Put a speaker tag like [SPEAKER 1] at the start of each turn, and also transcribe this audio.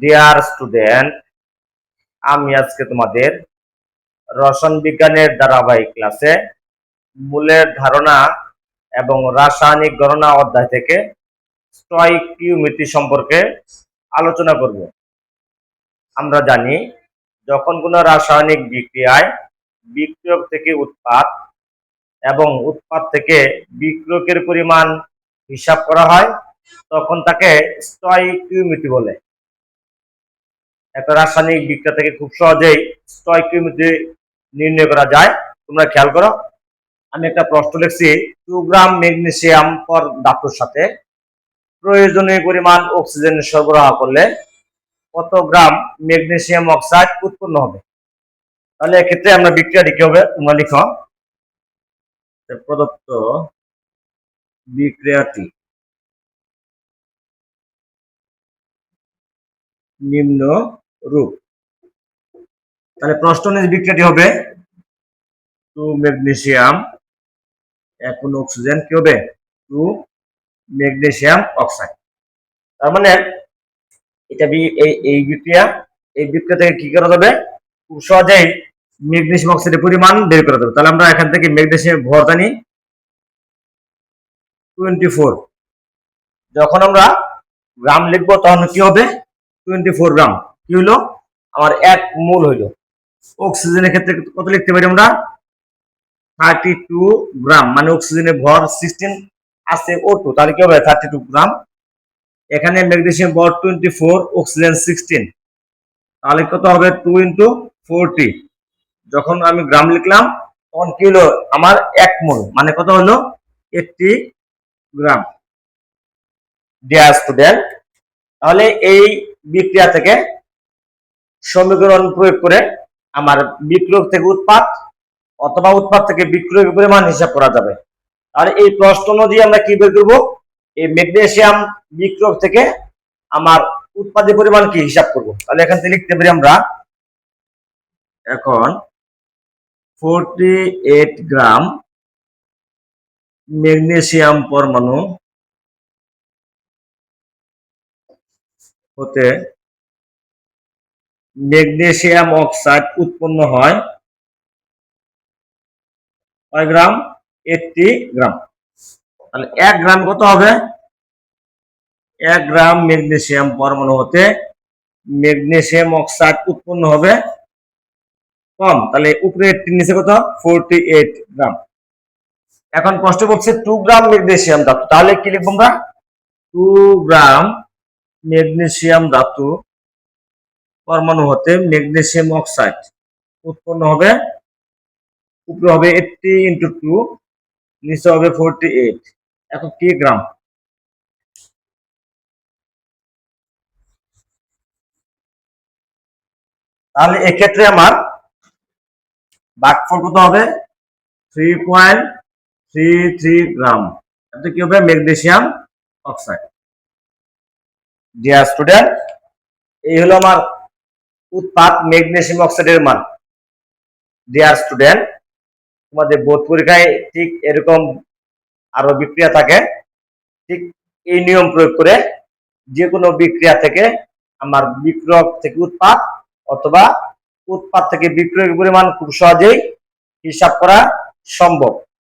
[SPEAKER 1] Dear student আমি আজকে তোমাদের রসায়ন বিজ্ঞানের ধারাবাহিক ক্লাসে মূলের ধারণা এবং রাসায়নিক গণনা অধ্যায় থেকে স্টয়কিউমিতি সম্পর্কে আলোচনা করব। আমরা জানি, যখন কোনো রাসায়নিক বিক্রিয়ায় বিক্রিয়ক থেকে উৎপাদ এবং উৎপাদ থেকে বিক্রিয়কের পরিমাণ হিসাব করা হয়, তখন তাকে স্টয়কিউমিতি বলে। একটা রাসায়নিক বিক্রিয়া থেকে খুব সহজেই স্টয়কিউমিতি নির্ণয় করা যায়। তোমরা খেয়াল করো, আমি একটা প্রশ্ন লিখছি টু গ্রাম ম্যাগনেসিয়াম পর ধাতুর সাথে প্রয়োজনীয় পরিমাণ অক্সিজেন সরবরাহ করলে কত গ্রাম ম্যাগনেসিয়াম অক্সাইড উৎপন্ন হবে? তাহলে এক্ষেত্রে আমরা বিক্রিয়াটি কি হবে? তোমরা লিখো। প্রদত্ত বিক্রিয়াটি নিম্ন রূপ তাহলে অনুযায়ী বিক্রিয়াটি হবে টু ম্যাগনেসিয়াম এখন অক্সিজেন কি হবে? Two magnesium oxide. তার মানে এটা এই এই বিক্রিয়া এই বিক্রিয়া থেকে কি করা যাবে? খুব সহজেই ম্যাগনেসিয়াম অক্সাইডের পরিমাণ বের করা যাবে। তাহলে আমরা এখান থেকে ম্যাগনেসিয়াম ভর জানি টোয়েন্টি ফোর। যখন আমরা গ্রাম লিখব, তখন কি হবে? Twenty four gram. কি হলো আমার এক মোল হইল। অক্সিজেনের ক্ষেত্রে কত লিখতে পারি আমরা? থার্টি টু গ্রাম মানে অক্সিজেনের ভর সিক্সটিন আছে ও টু তাহলে কি হবে? থার্টি টু গ্রাম এখানে ম্যাগনেসিয়াম ভর টোয়েন্টি ফোর অক্সিজেন সিক্সটিন তাহলে কত হবে? টু ইন্টু ফোরটি যখন আমি গ্রাম লিখলাম, তখন কি হলো আমার এক মোল মানে কত হলো এইটটি গ্রাম ডিয়ার স্টুডেন্ট তাহলে এই বিক্রিয়া থেকে সমীকরণ প্রয়োগ করে আমার বিক্রয় থেকে উৎপাদ অথবা উৎপাদ থেকে বিক্রয়ের পরিমাণ হিসাব করা যাবে। আর এই প্রশ্ন অনুযায়ী আমরা কি বের করব? এই ম্যাগনেসিয়াম বিক্রয় থেকে আমার উৎপাদের পরিমাণ কি হিসাব করব? তাহলে এখান থেকে লিখতে পারি আমরা এখন ফোরটি এইট গ্রাম ম্যাগনেশিয়াম পরমাণু হতে ম্যাগনেসিয়াম অক্সাইড উৎপন্ন হয় কয় গ্রাম? এইটটি গ্রাম। তাহলে এক গ্রাম কত হবে? এক গ্রাম ম্যাগনেসিয়াম পরমাণু হতে ম্যাগনেসিয়াম অক্সাইড উৎপন্ন হবে কম। তাহলে উপরে নিচে কত? Forty eight gram. এখন প্রশ্ন করছে টু গ্রাম ম্যাগনেসিয়াম ধাতু। তাহলে কি লিখব আমরা? টু গ্রাম ম্যাগনেসিয়াম ধাতু পরমাণু হতে ম্যাগনেসিয়াম অক্সাইড উৎপন্ন হবে, উপরে হবে এইটটি ইন্টু টু নিচে হবে ফোরটি এইট এখন কি গ্রাম? তাহলে এক্ষেত্রে আমার বাকফল কত হবে? Three point three three gram. এটা কি হবে? ম্যাগনেসিয়াম অক্সাইড ডিয়ার স্টুডেন্ট এই হলো আমার উৎপাদ ম্যাগনেসিয়াম অক্সাইডের মান। ডিয়ার স্টুডেন্ট তোমাদের বোধ পরীক্ষায় ঠিক এরকম আরও বিক্রিয়া থাকে, ঠিক এই নিয়ম প্রয়োগ করে যে কোনো বিক্রিয়া থেকে আমার বিক্রয়ক থেকে উৎপাদ অথবা উৎপাদ থেকে বিক্রয়ের পরিমাণ খুব সহজেই হিসাব করা সম্ভব।